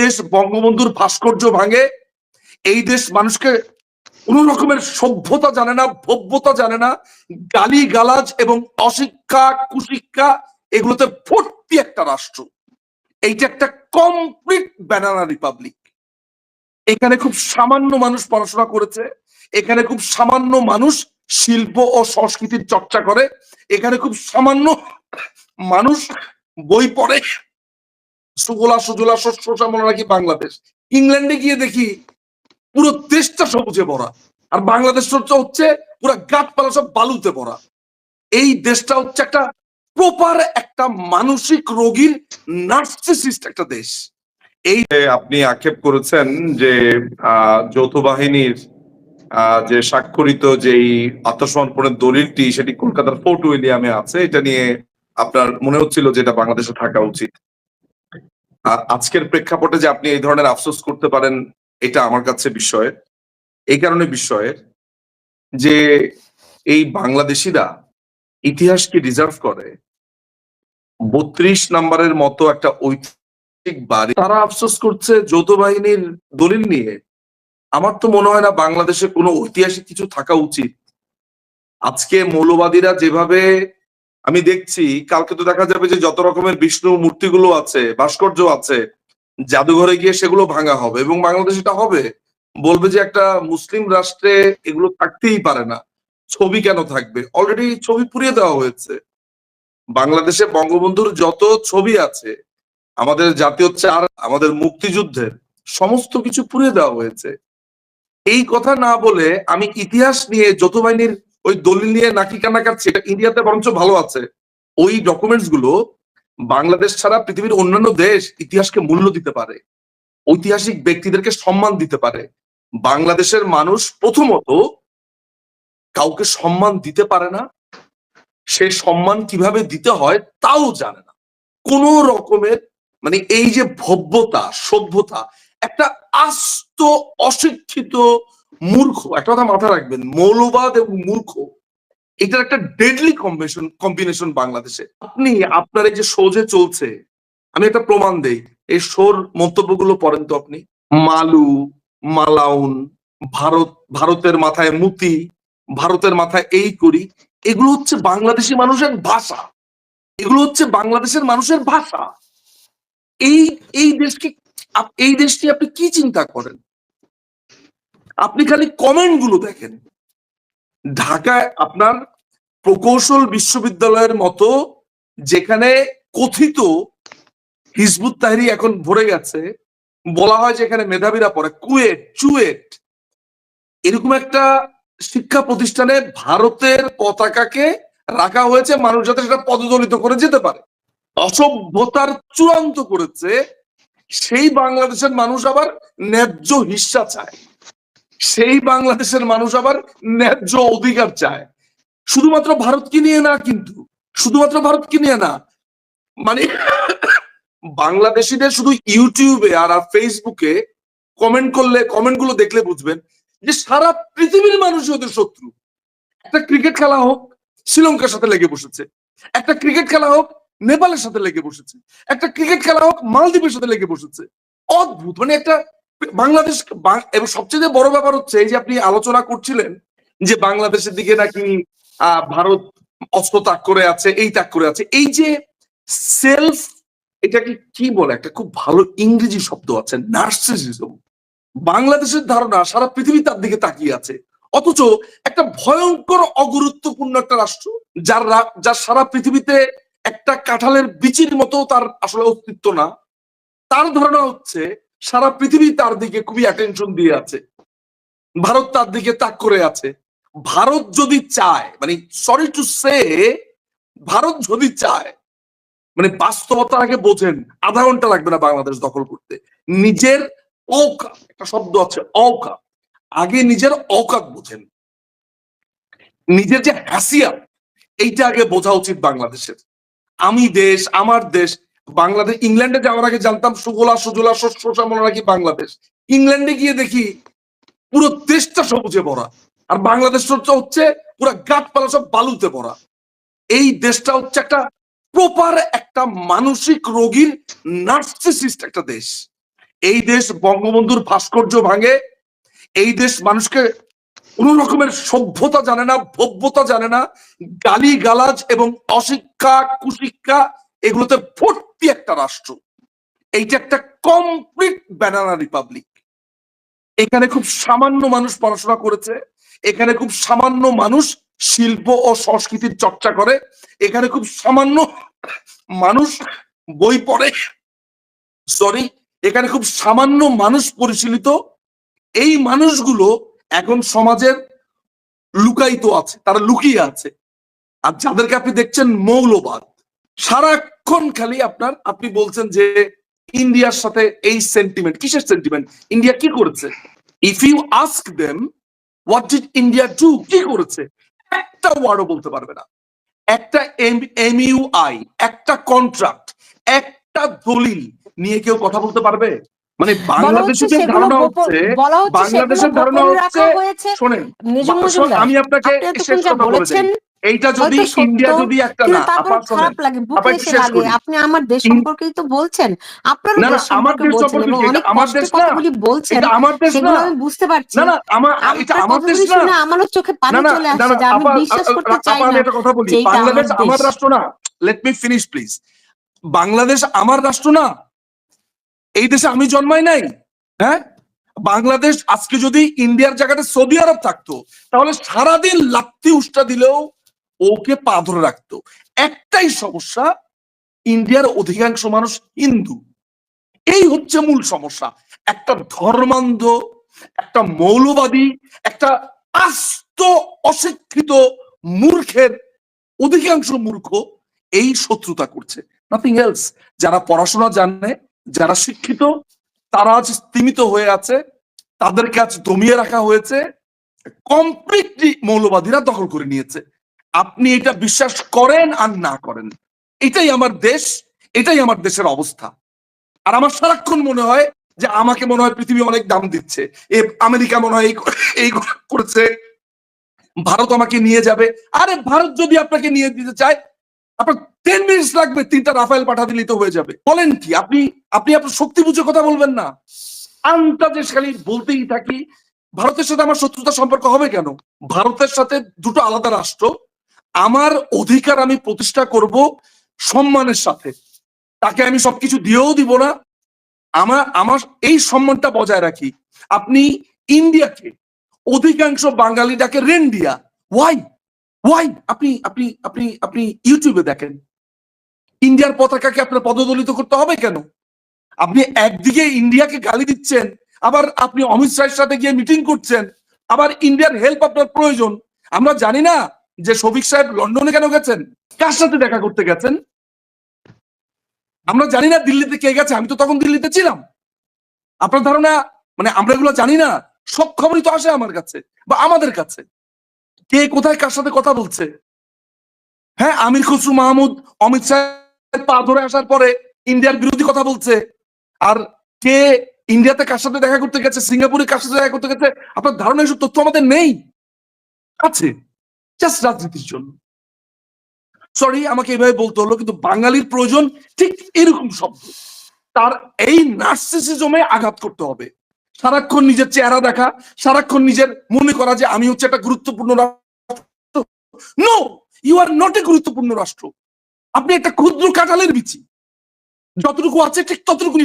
দেশ বঙ্গবন্ধুর ভাস্কর্য ভাঙে, এই দেশ মানুষকে কোন রকমের সভ্যতা জানে না, ভব্যতা জানে না গালি গালাজ এবং অশিক্ষা, কুশিক্ষা এগুলোতে ভর্তি একটা রাষ্ট্র। এইটা একটা কমপ্লিট ব্যানানা রিপাবলিক এখানে খুব সামান্য মানুষ পড়াশোনা করেছে, এখানে খুব সামান্য মানুষ শিল্প ও সংস্কৃতির চর্চা করে, এখানে খুব সামান্য মানুষ বই পড়ে। সুগোলা সুজলা শস্য শ্যামলা নাকি বাংলাদেশ? ইংল্যান্ডে গিয়ে দেখি পুরো দেশটা সবুজে ভরা, আর বাংলাদেশ হচ্ছে পুরো গাছপালা সব বালুতে ভরা। এই দেশটা হচ্ছে একটা প্রপার একটা মানসিক রোগীর নার্সিসিস্ট একটা দেশ। এই আপনি আক্ষেপ করেছেন যে যৌথ বাহিনীর যে স্বাক্ষরিত যেই আত্মসমর্পণের দলিলটি, সেটি কলকাতার ফোর্ট উইলিয়ামে আছে। এটা নিয়ে আপনার মনে হচ্ছিল যে এটা বাংলাদেশে থাকা উচিত। আ- আজকের প্রেক্ষাপটে যে আপনি এই ধরনের আফসোস করতে পারেন, এটা আমার কাছে বিষয়ের এই কারণে বিষয়ের যে এই বাংলাদেশিরা ইতিহাসকে রিজার্ভ করে বত্রিশ নাম্বারের মতো একটা ঐতিহাসিক বাড়ি। তারা আফসোস করছে যৌথ বাহিনীর দলিল নিয়ে। আমার তো মনে হয় না বাংলাদেশে কোনো ঐতিহাসিক কিছু থাকা উচিত। আজকে মৌলবাদীরা যেভাবে আমি দেখছি কালকে তো দেখা যাবে যে যত রকমের বিষ্ণু মূর্তিগুলো আছে, ভাস্কর্য আছে, জাদুঘরে গিয়ে সেগুলো ভাঙা হবে এবং বাংলাদেশ এটা হবে। বলবে যে একটা মুসলিম রাষ্ট্রে এগুলো থাকতেই পারে না। ছবি কেন থাকবে? অলরেডি ছবি পুড়িয়ে দেওয়া হয়েছে। বাংলাদেশে বঙ্গবন্ধুর যত ছবি আছে, আমাদের জাতীয় চার, আমাদের মুক্তিযুদ্ধের সমস্ত কিছু পুড়িয়ে দেওয়া হয়েছে। এই কথা না বলে আমি ইতিহাস নিয়ে যৌথ বাহিনীর ওই দলিল নিয়ে নাকি কান্না কাটছি এটা ইন্ডিয়াতে বরঞ্চ ভালো আছে। ওই ডকুমেন্টসগুলো বাংলাদেশ ছাড়া পৃথিবীর অন্যান্য দেশ ইতিহাসকে মূল্য দিতে পারে, ঐতিহাসিক ব্যক্তিদেরকে সম্মান দিতে পারে। বাংলাদেশের মানুষ প্রথমত কাউকে সম্মান দিতে পারে না, সে সম্মান কীভাবে দিতে হয় তাও জানে না। কোন রকমের মানে এই যে ভব্যতা, সভ্যতা, একটা আস্ত অশিক্ষিত মূর্খ, একটা কথা মাথা রাখবেন, মৌলবাদ এবং মূর্খ, এটার একটা ডেডলি কম্বিনেশন কম্বিনেশন বাংলাদেশে। আপনি, আপনার এই যে সোজে চলছে, আমি একটা প্রমাণ দেই, এই শোর মন্তব্যগুলো পড়েন তো আপনি? মালু, মালাউন, ভারত, ভারতের মাথায় মুতি, ভারতের মাথায় এই করি, এগুলো হচ্ছে বাংলাদেশি মানুষের ভাষা। এগুলো হচ্ছে বাংলাদেশের মানুষের ভাষা। এই এই দেশকে এই দেশটি আপনি কি চিন্তা করেন? আপনি খালি কমেন্টগুলো দেখেন। ঢাকায় আপনার প্রকৌশল বিশ্ববিদ্যালয়ের মতো যেখানে কথিত হিজবুত তাহরি এখন ভরে গেছে, বলা হয় যে এখানে মেধাবীরা পড়ে, কুয়েট, চুয়েট, এরকম একটা শিক্ষা প্রতিষ্ঠানে ভারতের পতাকাকে রাখা হয়েছে, মানুষ যাতে সেটা পদদলিত করে যেতে পারে। অসভ্যতার চূড়ান্ত করেছে, সেই বাংলাদেশের মানুষ আবার ন্যায্য হিস্সা চায়। সেই বাংলাদেশের মানুষ আবার ন্যায্য অধিকার চায়। শুধুমাত্র ভারতকে নিয়ে না কিন্তু, শুধুমাত্র ভারতকে নিয়ে না মানে বাংলাদেশিদের শুধু ইউটিউবে আর ফেসবুকে কমেন্ট করলে কমেন্টগুলো দেখলে বুঝবেন যে সারা পৃথিবীর মানুষই ওদের শত্রু। একটা ক্রিকেট খেলা হোক, শ্রীলঙ্কার সাথে লেগে বসেছে। একটা ক্রিকেট খেলা হোক, নেপালের সাথে লেগে বসেছে। একটা ক্রিকেট খেলা হোক, মালদ্বীপের সাথে লেগে বসেছে। অদ্ভুত মানে একটা বাংলাদেশ এবং সবচেয়ে বড় ব্যাপার হচ্ছে এই যে আপনি আলোচনা করছিলেন যে বাংলাদেশের দিকে নাকি ভারত অস্ত্র ত্যাগ করে আছে, এই ত্যাগ করে আছে, এই যে সেলফ এটাকে কি বলে? একটা খুব ভালো ইংরেজি শব্দ আছে নার্সিসিজম বাংলাদেশের ধারণা সারা পৃথিবী তার দিকে তাকিয়ে আছে। অথচ একটা ভয়ঙ্কর, অগুরুত্বপূর্ণ একটা রাষ্ট্র, যার যার সারা পৃথিবীতে একটা কাঁঠালের বিচির মতো তার আসলে অস্তিত্ব না। তার ধারণা হচ্ছে সারা পৃথিবী তার দিকে খুবই অ্যাটেনশন দিয়ে আছে। ভারত তার দিকে তাক করে আছে। ভারত যদি চায় মানে সরি টু সে ভারত যদি চায় মানে বাস্তবতার আগে বোঝেন, আধা ঘণ্টা লাগবে না বাংলাদেশ দখল করতে। নিজের অকাত, একটা শব্দ আছে, অকাত। আগে নিজের অকাত বোঝেন। নিজের যে হ্যাসিয়াত এইটা আগে বোঝা উচিত বাংলাদেশের। আমি দেশ, আমার দেশ বাংলাদেশ, ইংল্যান্ডে যাওয়ার আগে জানতাম সুগোলা, সুজলা, শস্য শ্যামলা নাকি বাংলাদেশ। ইংল্যান্ডে গিয়ে দেখি পুরো দেশটা সবুজে ভরা আর বাংলাদেশ হচ্ছে পুরো গাছপালা সব বালুতে ভরা। এই দেশটা হচ্ছে একটা প্রপার একটা মানসিক রোগীর নার্সিসিস্ট একটা দেশ। এই দেশ বঙ্গবন্ধুর ভাস্কর্য ভাঙে, এই দেশ মানুষকে কোন রকমের সভ্যতা জানে না, ভব্যতা জানে না গালি গালাজ এবং অশিক্ষা, কুশিক্ষা এগুলোতে ভর্তি একটা রাষ্ট্র। এইটা একটা কমপ্লিট ব্যানানা রিপাবলিক এখানে খুব সামান্য মানুষ পড়াশোনা করেছে, এখানে খুব সামান্য মানুষ শিল্প ও সংস্কৃতির চর্চা করে, এখানে খুব সামান্য মানুষ বই পড়ে। সরি এখানে খুব সামান্য মানুষ পরিশীলিত। এই মানুষগুলো এখন সমাজের লুকায়িত আছে, তারা লুকিয়ে আছে। আর যাদেরকে আপনি দেখছেন মৌলবাদ সারাক্ষণ খালি আপনার আপনি বলছেন যে ইন্ডিয়ার সাথে এই সেন্টিমেন্ট কিসের সেন্টিমেন্ট ইন্ডিয়া কি করেছে? If you ask them what did India do কি করেছে? একটা ওয়ার্ডও বলতে পারবে না। একটা এম ইউ আই একটা কন্ট্রাক্ট একটা দলিল নিয়ে কেউ কথা বলতে পারবে? মানে বাংলাদেশের সেগুলো ধারণা হচ্ছে বাংলাদেশের ধারণা হচ্ছে- শোনেন আমি আপনাকে শেষ কথা বলে বলেছেন দেই। এইটা যদি ইন্ডিয়া যদি একটা না তারপর আপা শোনেন খারাপ লাগে বুকে এসে লাগে। আপনি আমার দেশ সম্পর্কেই তো বলছেন। আপনারও না, না, দেশ আমার সম্পর্কে দেশ বলছেন সম্পর্কে এবং? অনেক এটা আমার দেশ না। কথাগুলি বলছেন। এটা আমার সেগুলো না। আমি বুঝতে পারছি। না না আমার এটা আমার দেশ না। শুনে আমারও চোখে পানি চলে আসছে যে আমি বিশ্বাস করতে চাই না একটা কথা বলি। এটা আমার বাংলাদেশ আমার রাষ্ট্র না। Let me finish please Bangladesh আমার রাষ্ট্র না। এই দেশে আমি জন্মাই নাই। হ্যাঁ? বাংলাদেশ আজকে যদি ইন্ডিয়ার জায়গাতে সৌদি আরব থাকতো তাহলে সারাদিন লাত্তি উষ্টা দিলেও ওকে পা ধরে রাখতো। একটাই সমস্যা, ইন্ডিয়ার অধিকাংশ মানুষ হিন্দু। এই হচ্ছে মূল সমস্যা। একটা ধর্মান্ধ, একটা মৌলবাদী, একটা আস্ত অশিক্ষিত মূর্খের অধিকাংশ মূর্খ এই শত্রুতা করছে। নাথিং এলস যারা পড়াশোনা জানে, যারা শিক্ষিত, তারা আজ স্তীমিত হয়ে আছে, তাদেরকে আজ দমিয়ে রাখা হয়েছে, কমপ্লিটলি মৌলবাদীরা দখল করে নিয়েছে। আপনি এটা বিশ্বাস করেন আর না করেন। এটাই আমার দেশ, এটাই আমার দেশের অবস্থা। আর আমার সারাক্ষণ মনে হয় যে আমাকে মনে হয় পৃথিবী অনেক দাম দিচ্ছে। এ আমেরিকা মনে হয় এই করেছে। ভারত আমাকে নিয়ে যাবে। আরে ভারত যদি আপনাকে নিয়ে দিতে চায়, আপনার টেন মিনিটস লাগবে, তিনটা রাফায়েল পাঠা দিলেই তো হয়ে যাবে। বলেন কি, আপনি আপনি আপনার শক্তি বুঝে কথা বলবেন না। আন্তাদেশ খালি বলতেই থাকি, ভারতের সাথে আমার শত্রুতা সম্পর্ক হবে কেন? ভারতের সাথে দুটো আলাদা রাষ্ট্র আমার অধিকার আমি প্রতিষ্ঠা করব সম্মানের সাথে। তাকে আমি সবকিছু দিয়েও দিব না। আমার আমার এই সম্মানটা বজায় রাখি। আপনি ইন্ডিয়াকে, অধিকাংশ বাঙালি ডাকে রেন্ডিয়া। ওয়াই ওয়াই আপনি আপনি আপনি আপনি ইউটিউবে দেখেন। ইন্ডিয়ার পতাকাকে আপনার পদদলিত করতে হবে কেন? আপনি একদিকে ইন্ডিয়াকে গালি দিচ্ছেন, আবার আপনি অমিত শাহের সাথে গিয়ে মিটিং করছেন, আবার ইন্ডিয়ার হেল্প আপনার প্রয়োজন। আমরা জানি না যে শফিক সাহেব লন্ডনে কেন গেছেন? কার সাথে দেখা করতে গেছেন? আমরা জানি না দিল্লিতে কে গেছে, আমি তো তখন দিল্লিতে ছিলাম। আপনার ধারণা মানে আমরা এগুলো জানি না, সব খবরই তো আসে আমার কাছে, বা আমাদের কাছে। কে কোথায় কার সাথে কথা বলছে? হ্যাঁ আমির খসরু মাহমুদ, অমিত শাহ পা ধরে আসার পরে ইন্ডিয়ার বিরোধী কথা বলছে। আর কে ইন্ডিয়াতে কার সাথে দেখা করতে গেছে, সিঙ্গাপুরে কার সাথে দেখা করতে গেছে, আপনার ধারণা এসব তথ্য আমাদের নেই। আছে। জাস্ট রাজনীতির জন্য। সরি আমাকে এভাবে বলতে হলো, কিন্তু বাঙালির প্রয়োজন ঠিক এরকম শব্দ। তার এই নার্সিসিজমে আঘাত করতে হবে। সারাক্ষণ নিজের চেহারা দেখা, সারাক্ষণ নিজের মনে করা যে আমি হচ্ছে একটা গুরুত্বপূর্ণ রাষ্ট্র। No you are not a গুরুত্বপূর্ণ রাষ্ট্র। আপনি একটা ক্ষুদ্র কাঁঠালের বিচি। যতটুকু আছে ঠিক ততটুকু